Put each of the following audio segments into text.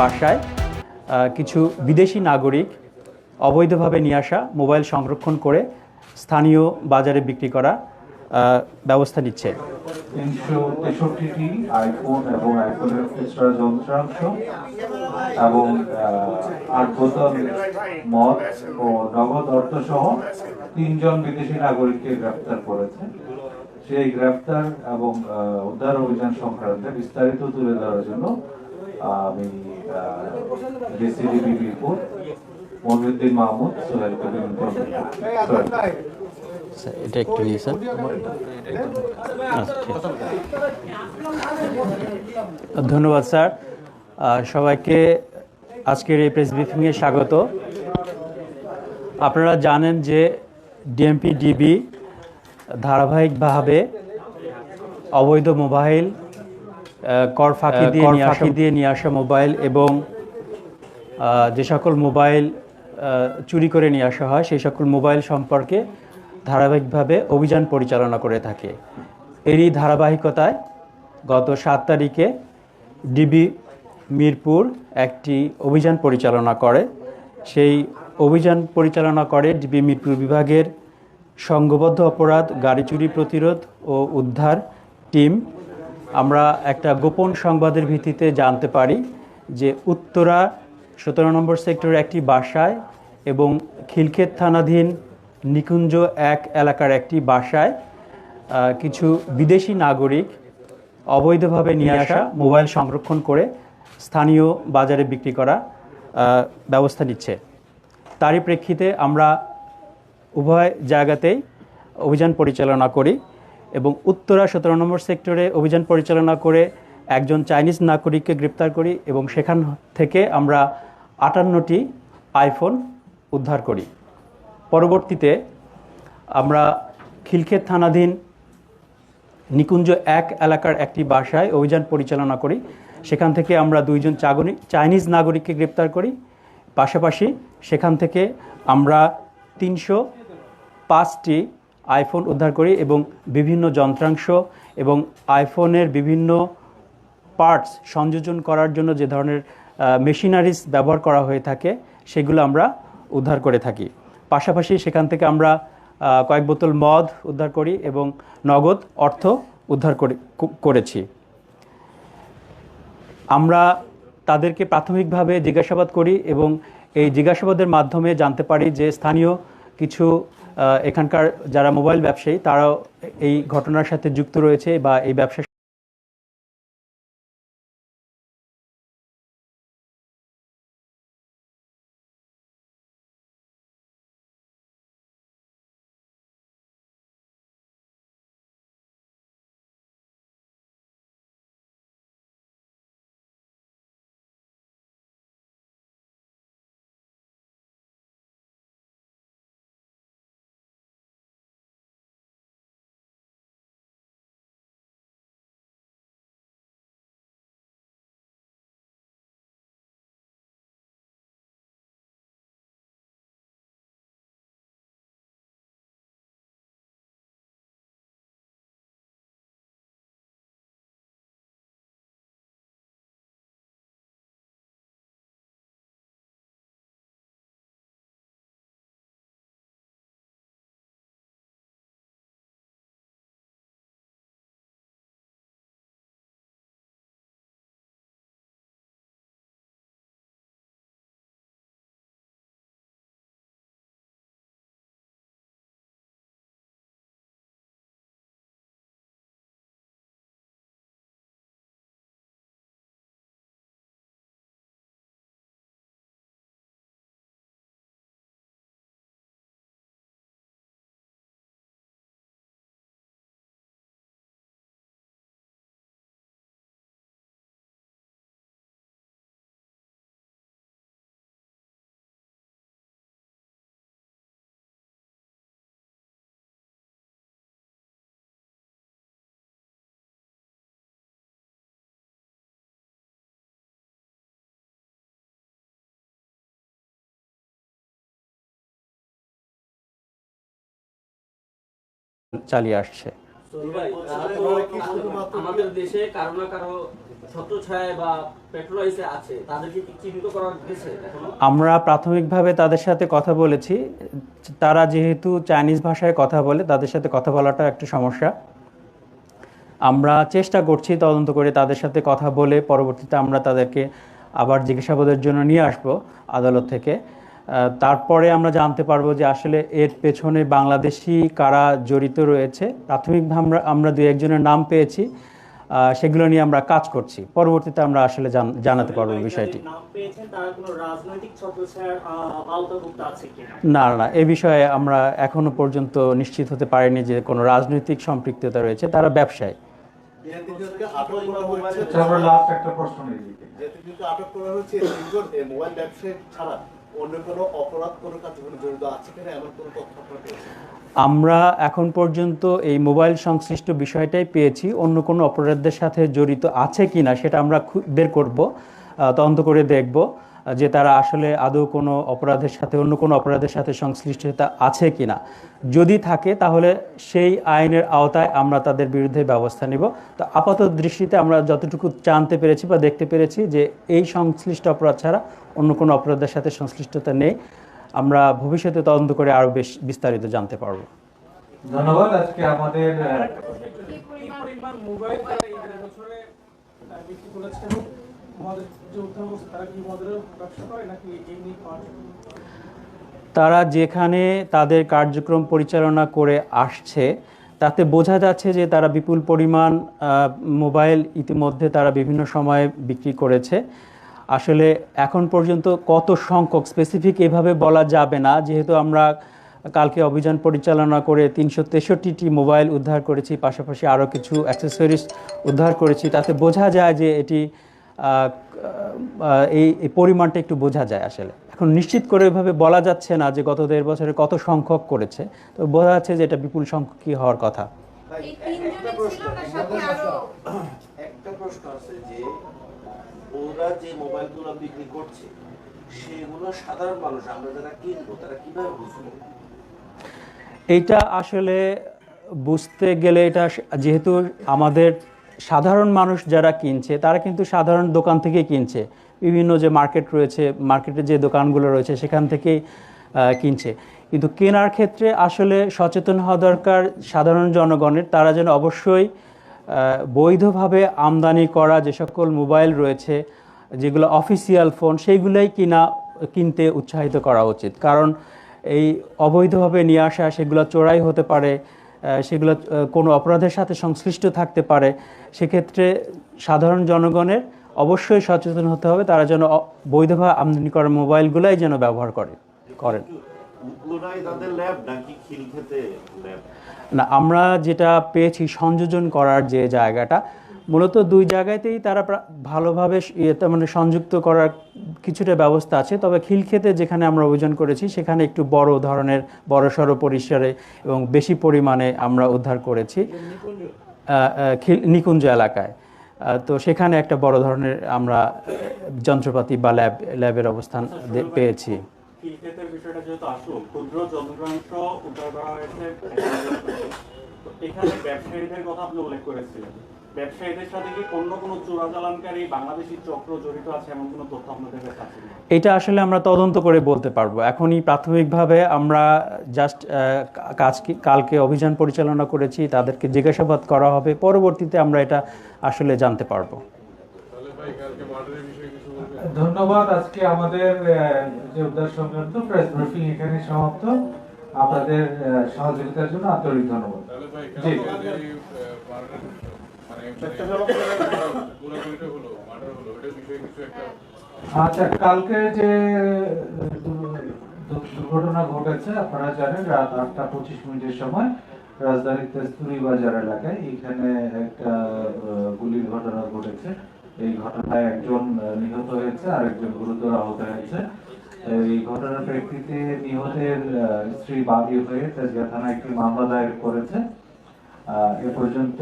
বাসায় কিছু বিদেশি নাগরিক অবৈধভাবে নিয়ে আসা মোবাইল সংরক্ষণ করে স্থানীয় বাজারে বিক্রি করা ব্যবস্থা নিচ্ছে। তিনশো তেষট্টিটি আইফোন এবং আইফোনের যন্ত্রাংশ এবং আট বোতল মদ ও নগদ অর্থ সহ তিনজন বিদেশি নাগরিককে গ্রেপ্তার করেছে। সেই গ্রেপ্তার এবং উদ্ধার অভিযান সংক্রান্তে বিস্তারিত তুলে ধরার জন্য আমি মহিউদ্দিন মাহমুদ। সোহেল। স্যার, এটা একটু নিয়ে স্যার। ধন্যবাদ স্যার সবাইকে আজকের এই প্রেস ব্রিফিংয়ে স্বাগত আপনারা জানেন যে ডিএমপি ডিবি ধারাবাহিকভাবে অবৈধ মোবাইল কর ফাঁকি দিয়ে নিয়ে আসা দিয়ে নিয়ে আসা মোবাইল এবং যে সকল মোবাইল চুরি করে নিয়ে আসা হয় সেই সকল মোবাইল সম্পর্কে ধারাবাহিকভাবে অভিযান পরিচালনা করে থাকে। এরই ধারাবাহিকতায় গত সাত তারিখে ডিবি মিরপুর একটি অভিযান পরিচালনা করে। সেই অভিযান পরিচালনা করে ডিবি মিরপুর বিভাগের সংঘবদ্ধ অপরাধ গাড়ি চুরি প্রতিরোধ ও উদ্ধার টিম আমরা একটা গোপন সংবাদের ভিত্তিতে জানতে পারি যে উত্তরা সতেরো নম্বর সেক্টরের একটি বাসায় এবং খিলক্ষেত থানাধীন নিকুঞ্জ এক এলাকার একটি বাসায় কিছু বিদেশি নাগরিক অবৈধভাবে নিয়ে আসা মোবাইল সংরক্ষণ করে স্থানীয় বাজারে বিক্রি করা ব্যবস্থা নিচ্ছে। তারই প্রেক্ষিতে আমরা উভয় জায়গাতেই অভিযান পরিচালনা করি। এবং উত্তরা সতেরো নম্বর সেক্টরে অভিযান পরিচালনা করে একজন চাইনিজ নাগরিককে গ্রেপ্তার করি এবং সেখান থেকে আমরা আটান্নটি আইফোন উদ্ধার করি। পরবর্তীতে আমরা খিলক্ষেত থানাধীন নিকুঞ্জ এক এলাকার একটি বাসায় অভিযান পরিচালনা করি। সেখান থেকে আমরা দুইজন চাগনি- চাইনিজ নাগরিককে গ্রেপ্তার করি। পাশাপাশি সেখান থেকে আমরা তিনশো পাঁচটি আইফোন উদ্ধার করি এবং বিভিন্ন যন্ত্রাংশ এবং আইফোনের বিভিন্ন পার্টস সংযোজন করার জন্য যে ধরনের মেশিনারিজ ব্যবহার করা হয়ে থাকে, সেগুলো আমরা উদ্ধার করে থাকি। পাশাপাশি সেখান থেকে আমরা কয়েক বোতল মদ উদ্ধার করি এবং নগদ অর্থ উদ্ধার করে করেছি। আমরা তাদেরকে প্রাথমিকভাবে জিজ্ঞাসাবাদ করি এবং এই জিজ্ঞাসাবাদের মাধ্যমে জানতে পারি যে স্থানীয় কিছু এখানকার যারা মোবাইল ব্যবসায়ী তারাও এই ঘটনার সাথে যুক্ত রয়েছে বা এই ব্যবসা চালিয়ে আসছে। আমাদের দেশে কারও না কারও আমরা প্রাথমিকভাবে তাদের সাথে কথা বলেছি। তারা যেহেতু চাইনিজ ভাষায় কথা বলে তাদের সাথে কথা বলাটা একটা সমস্যা। আমরা চেষ্টা করছি তদন্ত করে তাদের সাথে কথা বলে পরবর্তীতে আমরা তাদেরকে আবার জিজ্ঞাসাবাদের জন্য নিয়ে আসব আদালত থেকে। তারপরে আমরা জানতে পারব যে আসলে এর পেছনে বাংলাদেশি কারা জড়িত রয়েছে। প্রাথমিকভাবে আমরা আমরা দু একজনের নাম পেয়েছি। সেগুলো নিয়ে আমরা কাজ করছি। পরবর্তীতে আমরা আসলে জান- জানাতে পারব বিষয়টি। না না এ বিষয়ে আমরা এখনও পর্যন্ত নিশ্চিত হতে পারিনি যে কোনো রাজনৈতিক সম্পৃক্ততা রয়েছে। তারা ব্যবসায়। আটক করা এই মোবাইল ব্যবসায়ী ছাড়া আমরা এখন পর্যন্ত এই মোবাইল সংশ্লিষ্ট বিষয়টাই পেয়েছি। অন্য কোনো অপরাধের সাথে জড়িত আছে কি না সেটা আমরা বের করব তদন্ত করে দেখব। যে তারা আসলে আদৌ কোনো অপরাধের সাথে অন্য কোনো অপরাধের সাথে সংশ্লিষ্টতা আছে কি না যদি থাকে তাহলে সেই আইনের আওতায় আমরা তাদের বিরুদ্ধে ব্যবস্থা নিব। তো আপাতত দৃষ্টিতে আমরা যতটুকু জানতে পেরেছি বা দেখতে পেরেছি যে এই সংশ্লিষ্ট অপরাধ ছাড়া অন্য কোনো অপরাধের সাথে সংশ্লিষ্টতা নেই। আমরা ভবিষ্যতে তদন্ত করে আরও বেশ বিস্তারিত জানতে পারব। ধন্যবাদ আজকে আমাদের মোবাইল তারা তারা যেখানে তাদের কার্যক্রম পরিচালনা করে আসছে, তাতে বোঝা যাচ্ছে যে তারা বিপুল পরিমাণ মোবাইল ইতিমধ্যে তারা বিভিন্ন সময়ে বিক্রি করেছে। আসলে এখন পর্যন্ত কত সংখ্যক স্পেসিফিক এভাবে বলা যাবে না, যেহেতু আমরা কালকে অভিযান পরিচালনা করে তিনশো তেষট্টিটি মোবাইল উদ্ধার করেছি, পাশাপাশি আরও কিছু অ্যাক্সেসরিজ উদ্ধার করেছি, তাতে বোঝা যায় যে এটি এই এই পরিমাণটা একটু বোঝা যায় আসলে। এখন নিশ্চিত করে এভাবে বলা যাচ্ছে না যে গত দেড় বছরে কত সংখ্যক করেছে। তো বোঝা যাচ্ছে যে এটা বিপুল সংখ্যকই হওয়ার কথা। এই তিনজনের ছিল না সাথে আরও একটা প্রশ্ন আছে যে ওরা যে মোবাইলগুলো বিক্রি করছে সেগুলো সাধারণ মানুষ আমরা যারা কিনবো তারা কীভাবে বুঝব? এইটা আসলে বুঝতে গেলে এটা যেহেতু আমাদের সাধারণ মানুষ যারা কিনছে, তারা কিন্তু সাধারণ দোকান থেকে কিনছে। বিভিন্ন যে মার্কেট রয়েছে মার্কেটে যে দোকানগুলো রয়েছে, সেখান থেকেই কিনছে। কিন্তু কেনার ক্ষেত্রে আসলে সচেতন হওয়া দরকার সাধারণ জনগণের। তারা যেন অবশ্যই বৈধভাবে আমদানি করা যে সকল মোবাইল রয়েছে, যেগুলো অফিসিয়াল ফোন সেইগুলোই কিনা, কিনতে উৎসাহিত করা উচিত। কারণ এই অবৈধভাবে নিয়ে আসা, সেগুলো চোরাই হতে পারে। সেগুলো কোনো অপরাধের সাথে সংশ্লিষ্ট থাকতে পারে। সেক্ষেত্রে সাধারণ জনগণের অবশ্যই সচেতন হতে হবে। তারা যেন বৈধভাবে আমদানি করা মোবাইলগুলাই যেন ব্যবহার করে করেন। না আমরা যেটা পেয়েছি সংযোজন করার যে জায়গাটা মূলত দুই জায়গাতেই তারা ভালোভাবে ইয়ে মানে সংযুক্ত করার কিছুটা ব্যবস্থা আছে, তবে খিলক্ষেতে যেখানে আমরা অভিযান করেছি, সেখানে একটু বড় ধরনের বড়সড় পরিসরে এবং বেশি পরিমাণে আমরা উদ্ধার করেছি। নিকুঞ্জ এলাকায়। তো সেখানে একটা বড় ধরনের আমরা যন্ত্রপাতি বা ল্যাব, ল্যাবের অবস্থান পেয়েছি। ব্যবসায়ীদের কথা আপনি উল্লেখ করেছিলেন। ব্যবসায়ীদের সাথে কি অন্য কোনো চোরাচালানকারী বাংলাদেশি চক্র জড়িত আছে? এমন কোনো তথ্য আপনাদের কাছে আছে এটা আসলে আমরা তদন্ত করে বলতে পারব। এখনই প্রাথমিকভাবে আমরা জাস্ট কাজ কালকে অভিযান পরিচালনা করেছি তাদেরকে জিজ্ঞাসাবাদ করা হবে পরবর্তীতে আমরা এটা আসলে জানতে পারব। ধন্যবাদ। আজকে আমাদের আহ, সংক্রান্ত প্রেস ব্রিফিং এখানে সমাপ্ত। আপনাদের সহযোগিতার জন্য আন্তরিক ধন্যবাদ। জি। আচ্ছা কালকে যে দুর্ঘটনা ঘটেছে আপনারা জানেন রাত আটটা পঁচিশ মিনিটের সময় রাজধানীর তেস্তুরি বাজার এলাকায় এখানে একটা আহ, গুলির ঘটনা ঘটেছে। এই ঘটনায় একজন নিহত হয়েছে আর একজন গুরুতর আহত হয়েছে। এই ঘটনার প্রেক্ষিতে নিহতের আহ, স্ত্রী বাদী হয়ে তেজগাঁ থানায় একটি মামলা দায়ের করেছে। এ পর্যন্ত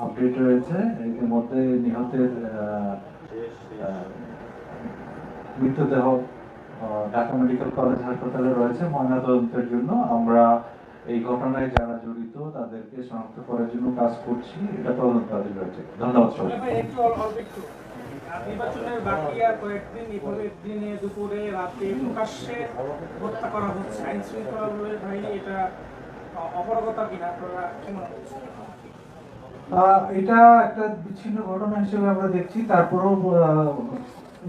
আপডেট রয়েছে। ইতিমধ্যে নিহতের মৃতদেহ ঢাকা মেডিকেল কলেজ হাসপাতালে রয়েছে ময়নাতদন্তের জন্য। আমরা এই ঘটনায় যারা জড়িত, তাদেরকে শনাক্ত করার জন্য কাজ করছি। এটা তদন্তাধীন রয়েছে। ধন্যবাদ নির্বাচনের বাকি আর কয়েকদিন দুপুরে, রাতে প্রকাশ্যে হত্যা করা হচ্ছে। আইন শৃঙ্খলা বলে ভাই এটা অ- কিনা, আপনারা কি মনে এটা একটা বিচ্ছিন্ন ঘটনা হিসেবে আমরা দেখছি।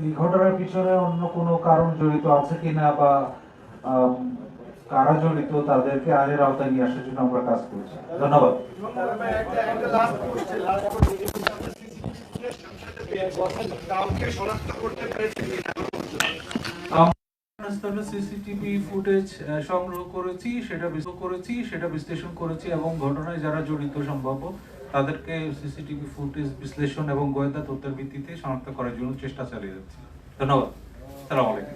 এই ঘটনার পিছনে অন্য কোনো কারণ জড়িত আছে কিনা বা কারা জড়িত তাদেরকে আওতায় নিয়ে আসার জন্য আমরা কাজ করছি। ধন্যবাদ। সিসিটিভি ফুটেজ সংগ্রহ করেছি, সেটা করেছি, সেটা বিশ্লেষণ করেছি এবং ঘটনায় যারা জড়িত সম্ভাব্য তাদেরকে সিসিটিভি ফুটেজ বিশ্লেষণ এবং গোয়েন্দা তথ্যের ভিত্তিতে শনাক্ত করার জন্য চেষ্টা চালিয়ে যাচ্ছে। ধন্যবাদ। সালাম আলাইকুম।